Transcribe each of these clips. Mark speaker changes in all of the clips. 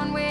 Speaker 1: one way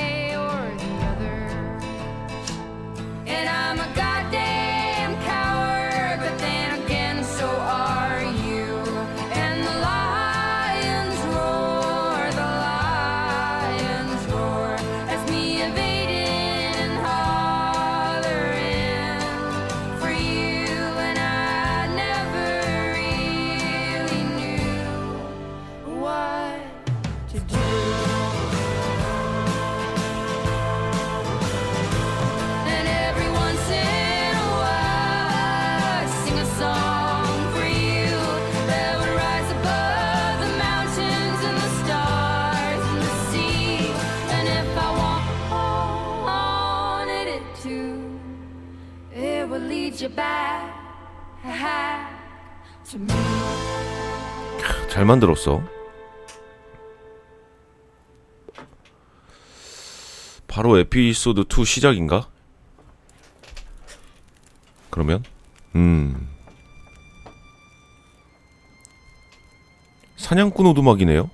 Speaker 1: would lead you back to me.
Speaker 2: 잘 만들었어. 바로 에피소드 2 시작인가? 그러면 음 사냥꾼 오두막이네요.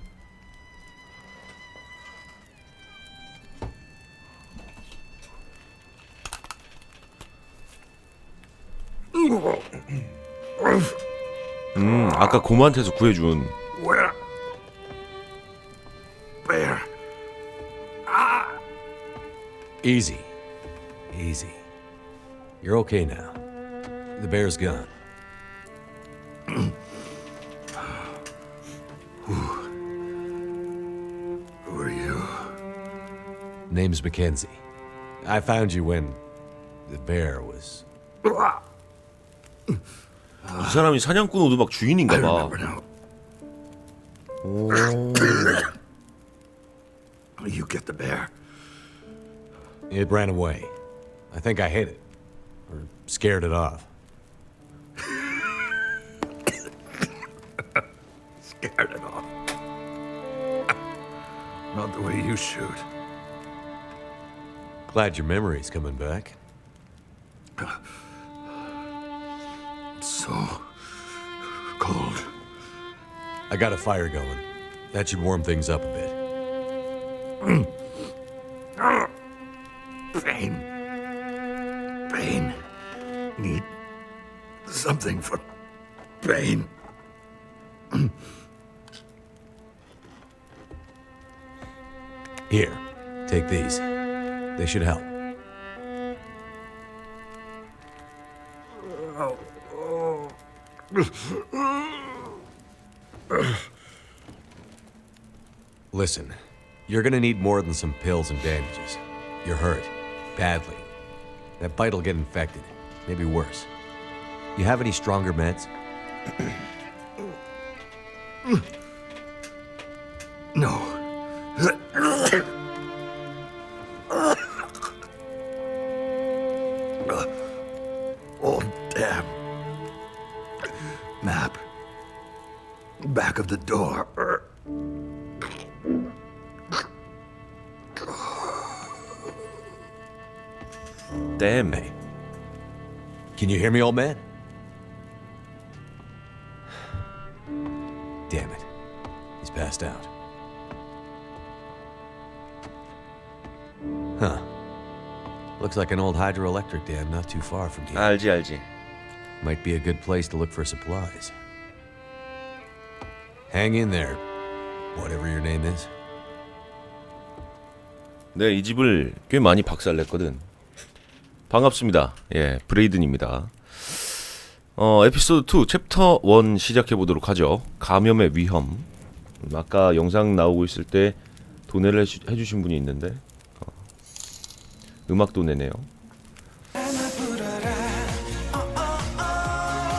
Speaker 2: 아까 고모한테서 구해준
Speaker 3: Where? Where?
Speaker 4: Easy. Easy. You're okay now. The bear's gone.
Speaker 3: Who are you?
Speaker 4: Name's Mackenzie. I found you when the bear was.
Speaker 2: 이 사람이 사냥꾼 오두막 주인인가 봐.
Speaker 3: Remember now.
Speaker 2: 오.
Speaker 3: You get the bear.
Speaker 4: It ran away. I think I hit it. Or scared it off.
Speaker 3: Scared it off. Not the way you shoot.
Speaker 4: Glad your memory's coming back.
Speaker 3: So cold.
Speaker 4: I got a fire going. That should warm things up a bit.
Speaker 3: Pain. Pain. Need something for pain.
Speaker 4: Here, take these. They should help. Listen, you're gonna need more than some pills and bandages. You're hurt. Badly. That bite'll get infected. Maybe worse. You have any stronger meds? Can you hear me, old man? Damn it. He's passed out. Huh. Looks like an old hydroelectric dam not too far from here.
Speaker 2: 알지 알지.
Speaker 4: Might be a good place to look for supplies. Hang in there, whatever your name is.
Speaker 2: 내가 이 집을 꽤 많이 박살냈거든. 반갑습니다. 예, 브레이든입니다. 어, 에피소드 2 챕터 1 시작해 보도록 하죠. 감염의 위험. 음, 아까 영상 나오고 있을 때 도내를 해주, 해주신 분이 있는데 어. 음악 도 내네요.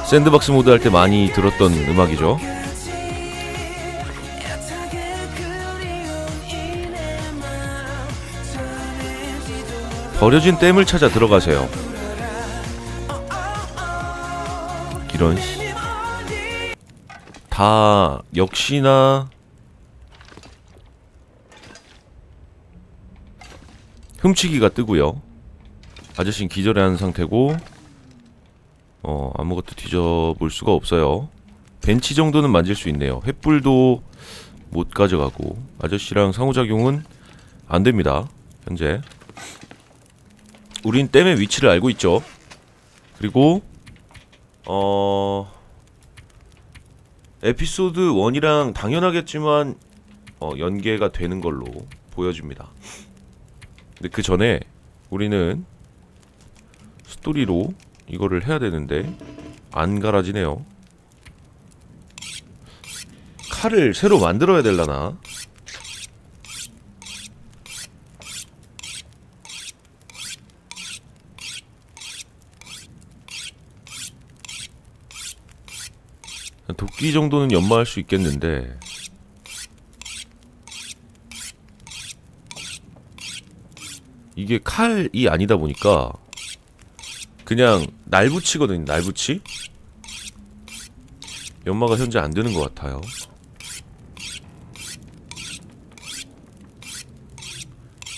Speaker 2: 샌드박스 모드 할 때 많이 들었던 음악이죠. 버려진 댐을 찾아 들어가세요. 이런 씨. 다 역시나 훔치기가 뜨고요. 아저씨는 기절한 상태고 어 아무것도 뒤져볼 수가 없어요. 벤치 정도는 만질 수 있네요. 횃불도 못 가져가고 아저씨랑 상호작용은 안 됩니다. 현재 우린 댐의 위치를 알고 있죠. 그리고 어 에피소드 1이랑 당연하겠지만 어, 연계가 되는 걸로 보여집니다. 근데 그 전에 우리는 스토리로 이거를 해야 되는데 안 갈아지네요. 칼을 새로 만들어야 될라나? 도끼 정도는 연마할 수 있겠는데. 이게 칼이 아니다 보니까 그냥 날붙이거든요 날붙이. 연마가 현재 안 되는 것 같아요.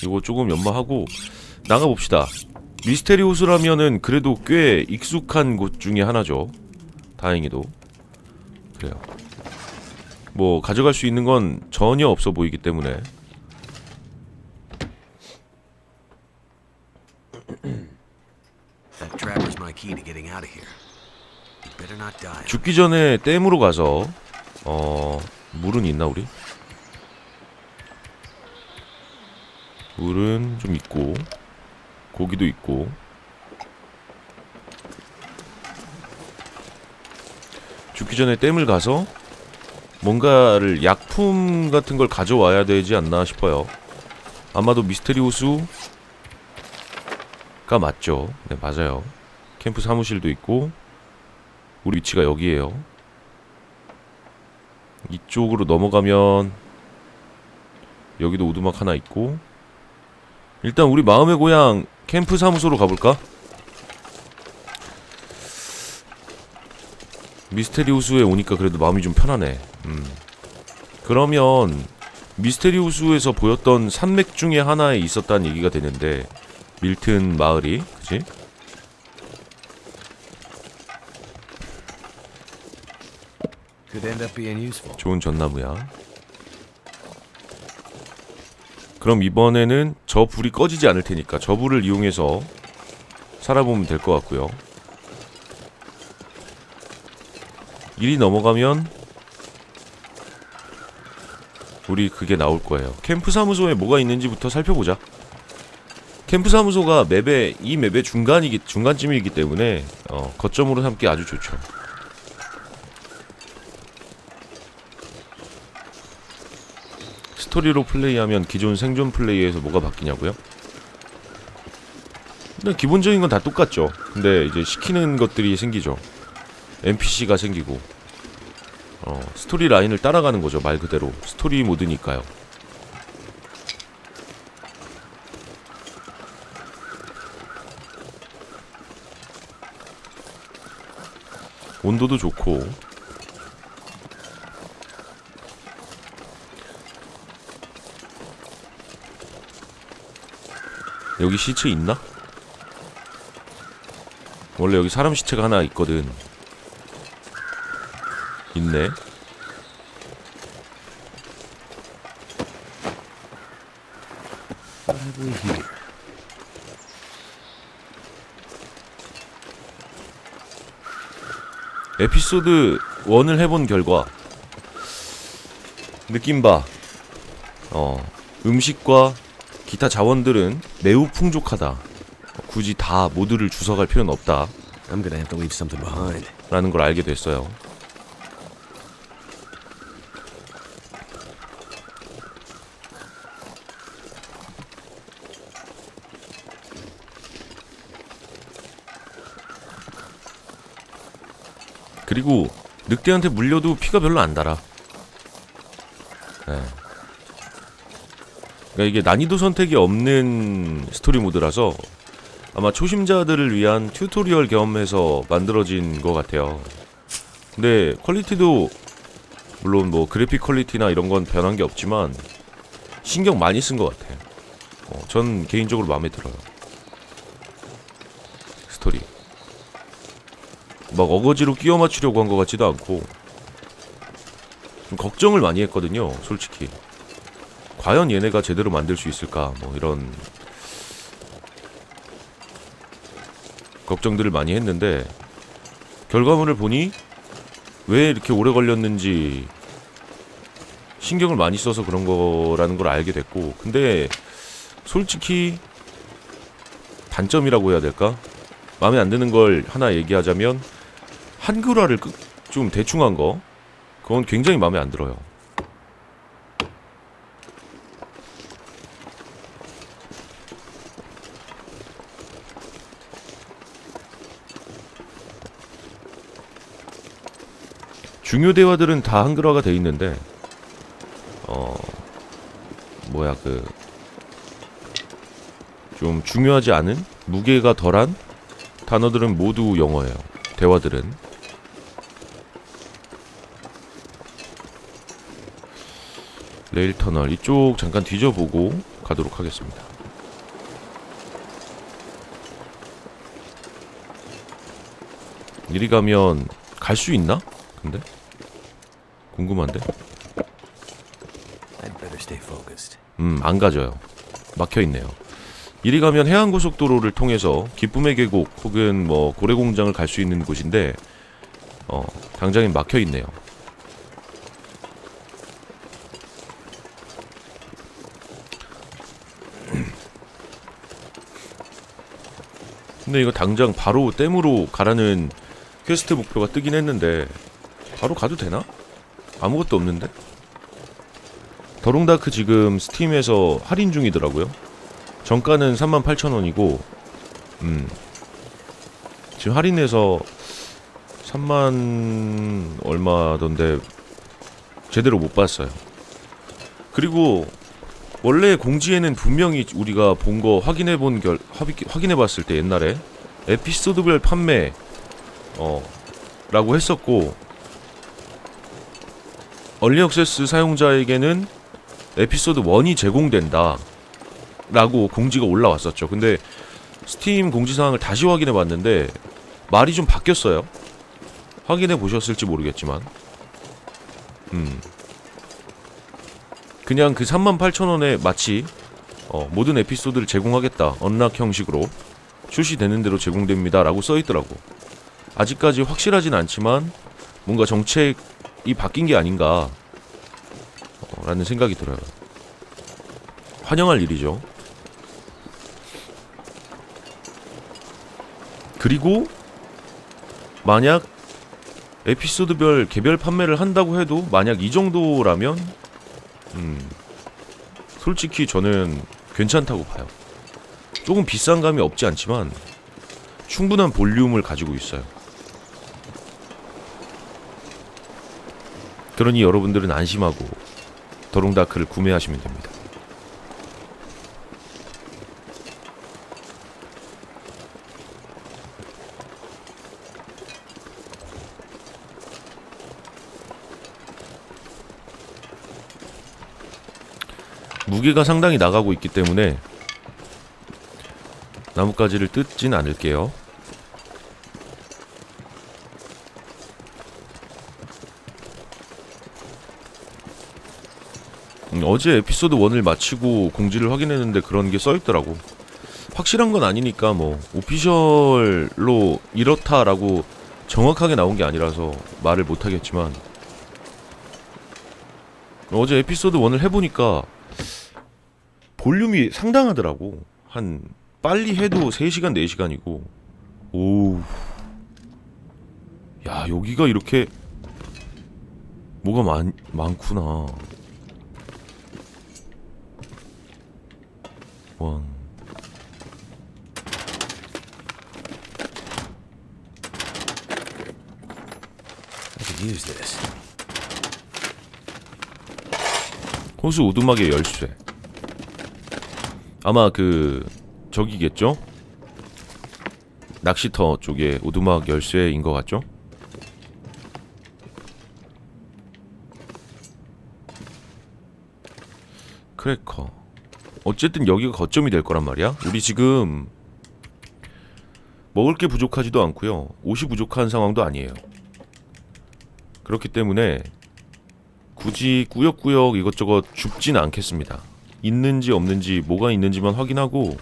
Speaker 2: 이거 조금 연마하고 나가봅시다. 미스테리호스라면은 그래도 꽤 익숙한 곳 중에 하나죠. 다행히도 그래요. 뭐 가져갈 수 있는 건 전혀 없어 보이기 때문에. 죽기 전에 댐으로 가서 어 물은 있나 우리? 물은 좀 있고 고기도 있고 죽기 전에 댐을 가서 뭔가를 약품 같은 걸 가져와야 되지 않나 싶어요. 아마도 미스테리오수가 맞죠. 네, 맞아요. 캠프 사무실도 있고 우리 위치가 여기에요. 이쪽으로 넘어가면 여기도 오두막 하나 있고 일단 우리 마음의 고향 캠프 사무소로 가볼까? 미스테리우스에 오니까 그래도 마음이 좀 편하네. 음. 그러면 미스테리우스에서 보였던 산맥 중에 하나에 있었다는 얘기가 되는데 밀튼 마을이 그지? 좋은 전나무야. 그럼 이번에는 저 불이 꺼지지 않을 테니까 저 불을 이용해서 살아보면 될 것 같고요. 일이 넘어가면 우리 그게 나올 거예요. 캠프 사무소에 뭐가 있는지부터 살펴보자. 캠프 사무소가 맵의 이 맵의 중간이기 중간쯤이기 때문에 어, 거점으로 삼기 아주 좋죠. 스토리로 플레이하면 기존 생존 플레이에서 뭐가 바뀌냐고요? 근데 기본적인 건 다 똑같죠. 근데 이제 시키는 것들이 생기죠. NPC가 생기고 어, 스토리 라인을 따라가는 거죠. 말 그대로 스토리 모드니까요. 온도도 좋고 여기 시체 있나? 원래 여기 사람 시체가 하나 있거든. 있네. 에피소드 1을 해본 결과 느낌 봐. 어, 음식과 기타 자원들은 매우 풍족하다. 굳이 다 모두를 주워갈 필요는 없다.
Speaker 4: I'm gonna have to leave something behind.
Speaker 2: 라는 걸 알게 됐어요. 그리고 늑대한테 물려도 피가 별로 안 달아. 예. 그러니까 이게 난이도 선택이 없는 스토리 모드라서 아마 초심자들을 위한 튜토리얼 겸해서 만들어진 것 같아요. 근데 퀄리티도 물론 뭐 그래픽 퀄리티나 이런 건 변한 게 없지만 신경 많이 쓴 것 같아요. 어, 전 개인적으로 마음에 들어요. 스토리. 막 어거지로 끼워 맞추려고 한 것 같지도 않고 좀 걱정을 많이 했거든요. 솔직히. 과연 얘네가 제대로 만들 수 있을까? 뭐 이런 걱정들을 많이 했는데 결과물을 보니 왜 이렇게 오래 걸렸는지 신경을 많이 써서 그런 거라는 걸 알게 됐고 근데 솔직히 단점이라고 해야 될까? 마음에 안 드는 걸 하나 얘기하자면 한글화를 끝- 좀 대충 한 거 그건 굉장히 마음에 안 들어요. 중요 대화들은 다 한글화가 돼 있는데 어 뭐야 그 좀 중요하지 않은 무게가 덜한 단어들은 모두 영어예요. 대화들은 레일 터널 이쪽 잠깐 뒤져보고 가도록 하겠습니다. 이리 가면 갈 수 있나? 근데 궁금한데. 음, 안 가져요. 막혀 있네요. 이리 가면 해안 고속도로를 통해서 기쁨의 계곡 혹은 뭐 고래 공장을 갈 수 있는 곳인데 어, 당장에 막혀 있네요. 근데 이거 당장 바로 댐으로 가라는 퀘스트 목표가 뜨긴 했는데 바로 가도 되나? 아무것도 없는데? 더롱다크 지금 스팀에서 할인 중이더라고요. 정가는 38,000원이고 음. 지금 할인해서 3만 얼마던데 제대로 못 봤어요. 그리고 원래 공지에는 분명히 우리가 본 거 확인해 본 결 확인해 봤을 때 옛날에 에피소드별 판매 어 라고 했었고 얼리 액세스 사용자에게는 에피소드 1이 제공된다 라고 공지가 올라왔었죠. 근데 스팀 공지사항을 다시 확인해 봤는데 말이 좀 바뀌었어요. 확인해 보셨을지 모르겠지만. 음. 그냥 그 38,000원에 마치 어, 모든 에피소드를 제공하겠다. 언락 형식으로 출시되는 대로 제공됩니다. 라고 써있더라고. 아직까지 확실하진 않지만 뭔가 정책이 바뀐 게 아닌가 어, 라는 생각이 들어요. 환영할 일이죠 그리고 만약 에피소드별 개별 판매를 한다고 해도 만약 이 정도라면 음 솔직히 저는 괜찮다고 봐요. 조금 비싼 감이 없지 않지만 충분한 볼륨을 가지고 있어요. 그러니 여러분들은 안심하고 더롱다크를 구매하시면 됩니다. 무게가 상당히 나가고 있기 때문에 나뭇가지를 뜯진 않을게요. 음, 어제 에피소드 1을 마치고 공지를 확인했는데 그런 게 써있더라고. 확실한 건 아니니까 뭐 오피셜로 이렇다라고 정확하게 나온 게 아니라서 말을 못하겠지만 어제 에피소드 1을 해보니까 볼륨이 상당하더라고. 한 빨리 해도 3시간 4시간이고. 오. 야, 여기가 이렇게 뭐가 많 많구나. 왕. 호수 오두막의 열쇠. 아마 그 저기겠죠? 낚시터 쪽에 오두막 열쇠인 것 같죠? 크래커. 어쨌든 여기가 거점이 될 거란 말이야. 우리 지금 먹을 게 부족하지도 않고요. 옷이 부족한 상황도 아니에요. 그렇기 때문에 굳이 꾸역꾸역 이것저것 줍진 않겠습니다. 있는지 없는지 뭐가 있는지만 확인하고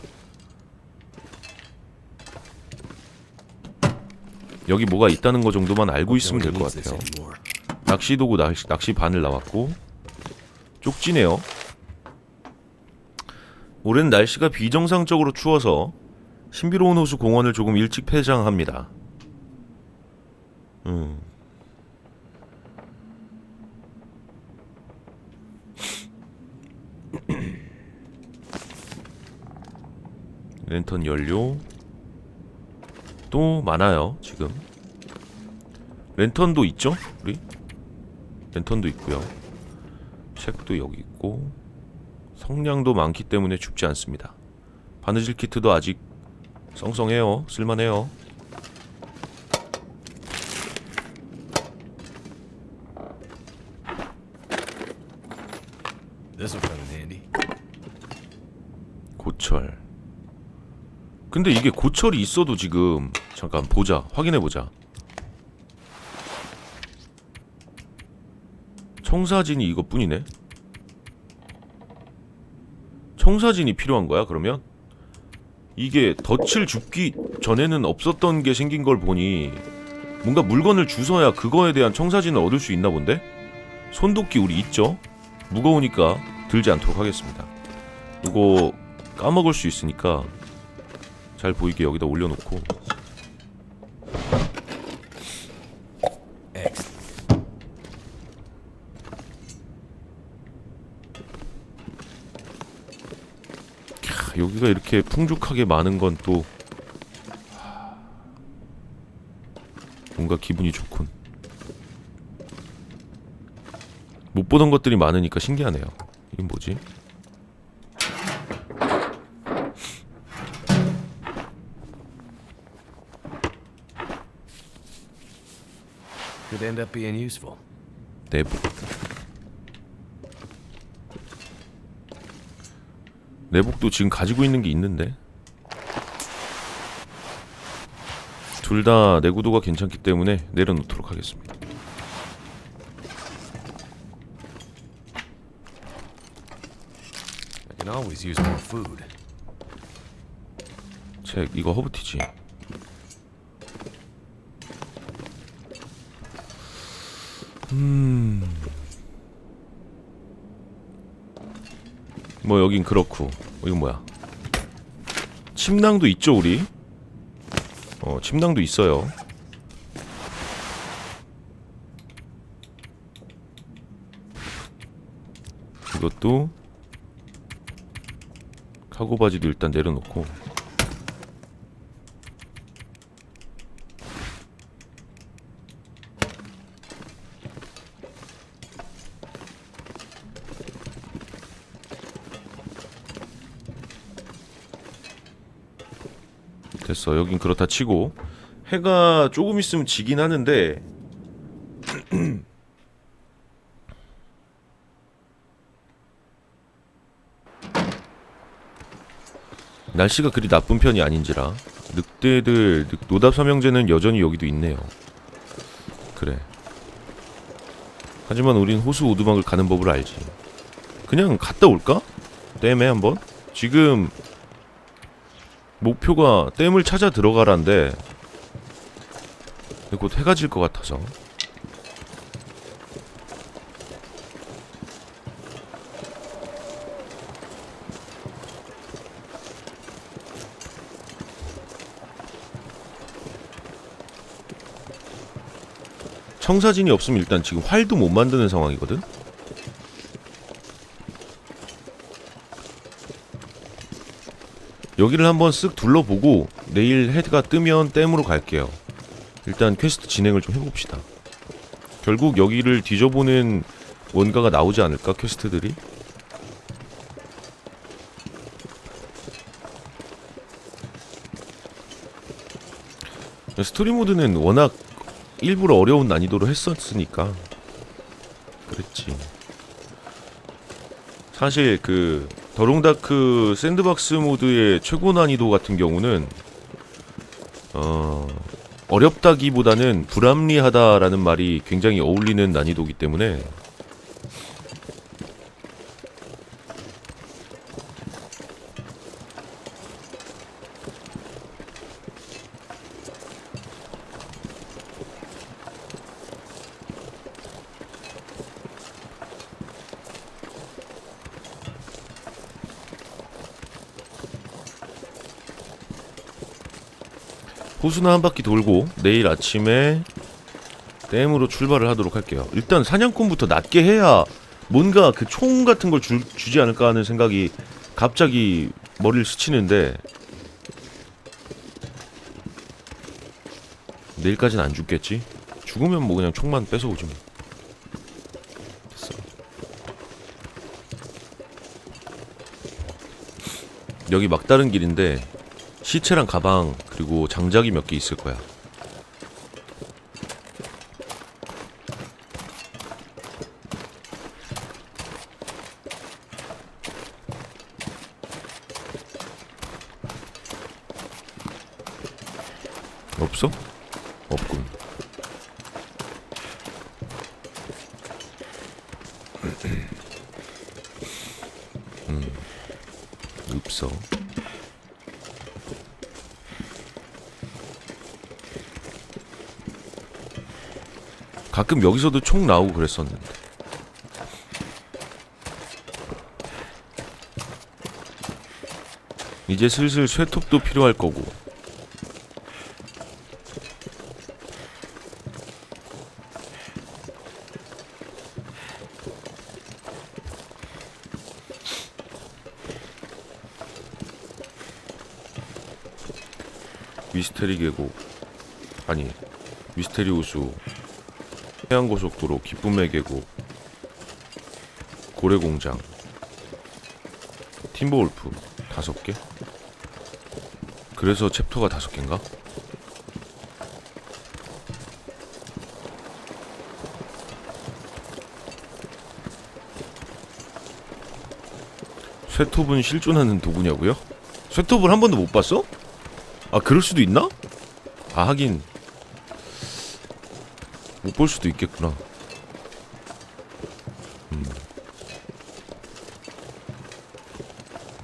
Speaker 2: 여기 뭐가 있다는 거 정도만 알고 있으면 될 것 같아요. 낚시 도구 낚시, 낚시 바늘 나왔고 쪽지네요. 올해는 날씨가 비정상적으로 추워서 신비로운 호수 공원을 조금 일찍 폐장합니다. 음. 랜턴 연료 또 많아요 지금. 랜턴도 있죠 우리? 랜턴도 있고요. 책도 여기 있고 성량도 많기 때문에 춥지 않습니다. 바느질 키트도 아직 썽썽해요 쓸만해요. 고철 근데 이게 고철이 있어도 지금 잠깐 보자. 확인해 보자. 청사진이 이것뿐이네? 청사진이 필요한 거야 그러면? 이게 덫을 줍기 전에는 없었던 게 생긴 걸 보니 뭔가 물건을 주서야 그거에 대한 청사진을 얻을 수 있나 본데? 손도끼 우리 있죠? 무거우니까 들지 않도록 하겠습니다. 이거 까먹을 수 있으니까 잘 보이게 여기다 올려놓고. 여기가 이렇게 풍족하게 많은 건 또 뭔가 기분이 좋군. 못 보던 것들이 많으니까 신기하네요. 이건 뭐지?
Speaker 5: Could end up being useful.
Speaker 2: 내복 내복도 지금 가지고 있는 게 있는데 둘 다 내구도가 괜찮기 때문에 내려놓도록 하겠습니다
Speaker 5: I can always use more food.
Speaker 2: 책 이거 허브티지 뭐 여긴 그렇고. 이건 뭐야? 침낭도 있죠 우리? 어 침낭도 있어요. 이것도 카고 바지도 일단 내려놓고 됐어. 여긴 그렇다 치고. 해가 조금 있으면 지긴 하는데. 날씨가 그리 나쁜 편이 아닌지라 늑대들 늑- 노답 삼형제는 여전히 여기도 있네요. 그래. 하지만 우린 호수 오두막을 가는 법을 알지. 그냥 갔다 올까? 댐에 한번? 지금 목표가 댐을 찾아 들어가란데 곧 해가 질 것 같아서 청사진이 없으면 일단 지금 활도 못 만드는 상황이거든? 여기를 한번 쓱 둘러보고 내일 해가 뜨면 댐으로 갈게요. 일단 퀘스트 진행을 좀 해봅시다. 결국 여기를 뒤져보는 뭔가가 나오지 않을까 퀘스트들이? 스토리 모드는 워낙 일부러 어려운 난이도로 했었으니까 그랬지. 사실 그 더롱다크 샌드박스 모드의 최고 난이도 같은 경우는 어 어렵다기보다는 불합리하다라는 말이 굉장히 어울리는 난이도기 때문에 호수나 한 바퀴 돌고 내일 아침에 댐으로 출발을 하도록 할게요. 일단 사냥꾼부터 낮게 해야 뭔가 그 총 같은 걸 주, 주지 않을까 하는 생각이 갑자기 머리를 스치는데 내일까지는 안 죽겠지? 죽으면 뭐 그냥 총만 뺏어오지 뭐. 여기 막다른 길인데 시체랑 가방 그리고 장작이 몇 개 있을 거야. 없어? 없군. 음, 없어. 가끔 여기서도 총 나오고 그랬었는데. 이제 슬슬 쇠톱도 필요할 거고. 미스테리 계곡 아니 미스테리 호수 해안고속도로 기쁨의 계곡 고래공장 팀버울프 다섯 개 그래서 챕터가 다섯 개인가? 쇠톱은 실존하는 도구냐고요? 쇠톱을 한 번도 못 봤어? 아 그럴 수도 있나? 아 하긴 못 볼 수도 있겠구나. 음.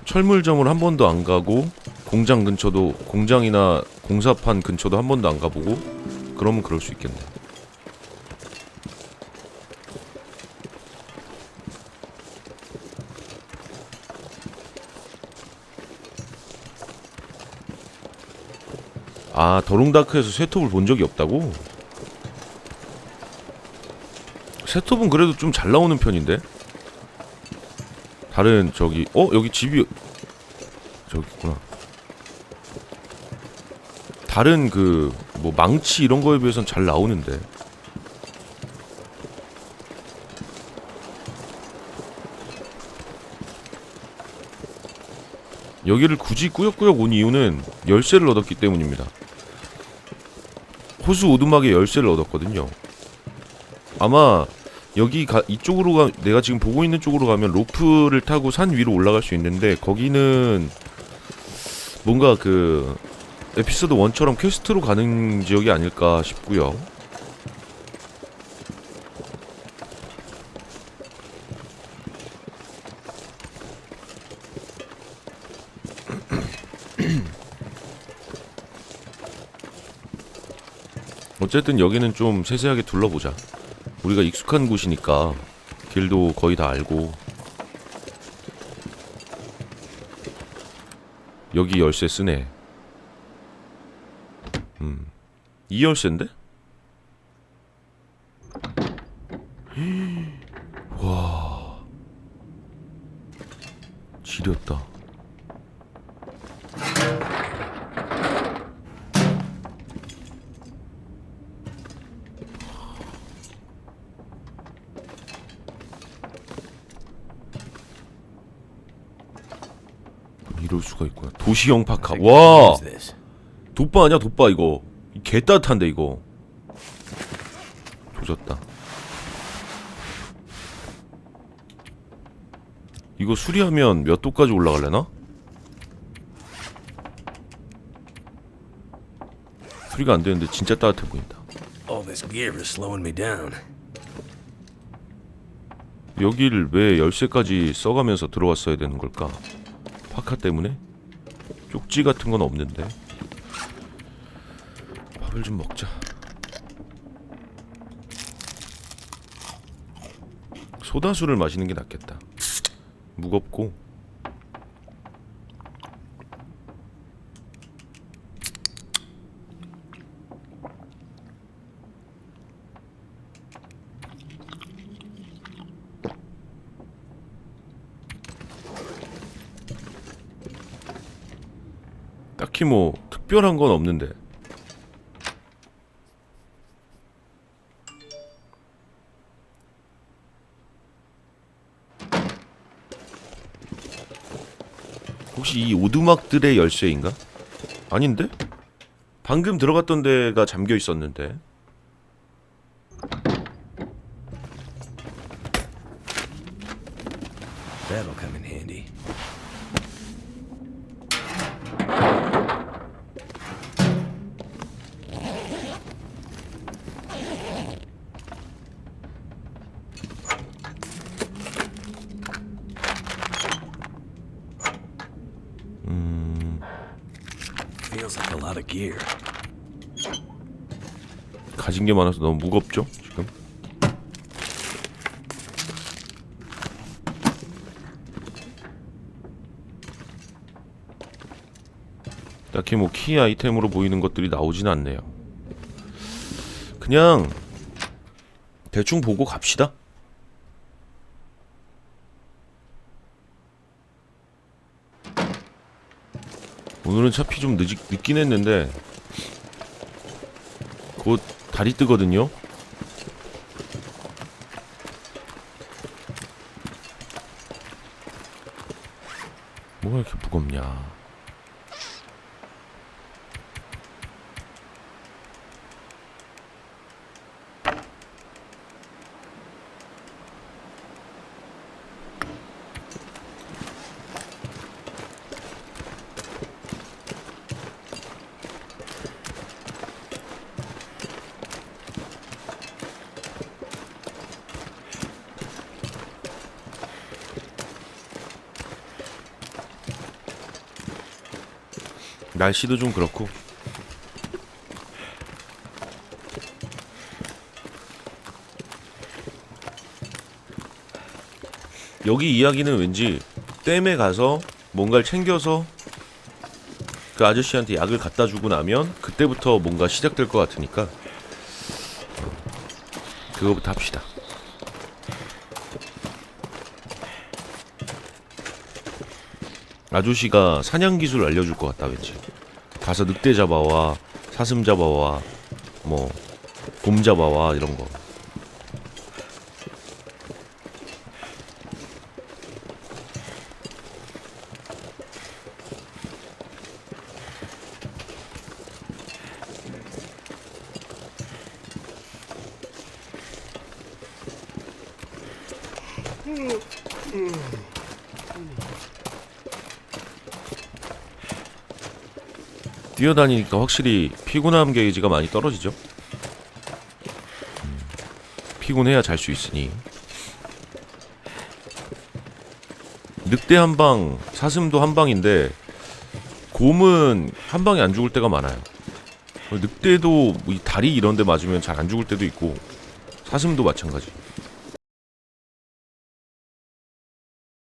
Speaker 2: 철물점을 한 번도 안 가고 공장 근처도 공장이나 공사판 근처도 한 번도 안 가보고 그러면 그럴 수 있겠네. 아 더롱다크에서 쇠톱을 본 적이 없다고? 쇠톱은 그래도 좀 잘 나오는 편인데 다른 저기 어 여기 집이 저기 있구나 다른 그 뭐 망치 이런 거에 비해선 잘 나오는데 여기를 굳이 꾸역꾸역 온 이유는 열쇠를 얻었기 때문입니다. 호수 오두막에 열쇠를 얻었거든요. 아마 여기 가 이쪽으로 가 내가 지금 보고 있는 쪽으로 가면 로프를 타고 산 위로 올라갈 수 있는데 거기는 뭔가 그 에피소드 1처럼 퀘스트로 가는 지역이 아닐까 싶고요. 어쨌든 여기는 좀 세세하게 둘러보자. 우리가 익숙한 곳이니까 길도 거의 다 알고 여기 열쇠 쓰네. 음, 이 열쇠인데? 와, 지렸다. 이럴 수가 있구나. 도시형 파카. 와. 돗바 아니야 돗바 이거. 개 따뜻한데 이거. 조졌다. 이거 수리하면 몇 도까지 올라갈래나? 수리가 안 되는데 진짜 따뜻해 보인다. 여길 왜 열쇠까지 써가면서 들어왔어야 되는 걸까? 파카 때문에? 쪽지 같은 건 없는데. 밥을 좀 먹자. 소다수를 마시는 게 낫겠다. 무겁고. 딱히 뭐 특별한 건 없는데. 혹시 이 오두막들의 열쇠인가? 아닌데? 방금 들어갔던 데가 잠겨 있었는데.
Speaker 4: That'll lot of gear.
Speaker 2: 가진 게 많아서 너무 무겁죠? 지금. 딱히 뭐 키 아이템으로 보이는 것들이 나오진 않네요. 그냥 대충 보고 갑시다. 오늘은 차피 좀 늦, 늦긴 했는데 곧 달이 뜨거든요. 뭐가 이렇게 무겁냐? 날씨도 좀 그렇고 여기 이야기는 왠지 댐에 가서 뭔가를 챙겨서 그 아저씨한테 약을 갖다 주고 나면 그때부터 뭔가 시작될 것 같으니까 그거부터 합시다. 아저씨가 사냥 기술 알려줄 것 같다 왠지. 가서 늑대 잡아와 사슴 잡아와 뭐 곰 잡아와 이런 거 뛰어다니니까 확실히 피곤함 게이지가 많이 떨어지죠. 음, 피곤해야 잘 수 있으니. 늑대 한 방, 사슴도 한 방인데 곰은 한 방에 안 죽을 때가 많아요. 늑대도 뭐이 다리 이런 데 맞으면 잘 안 죽을 때도 있고 사슴도 마찬가지.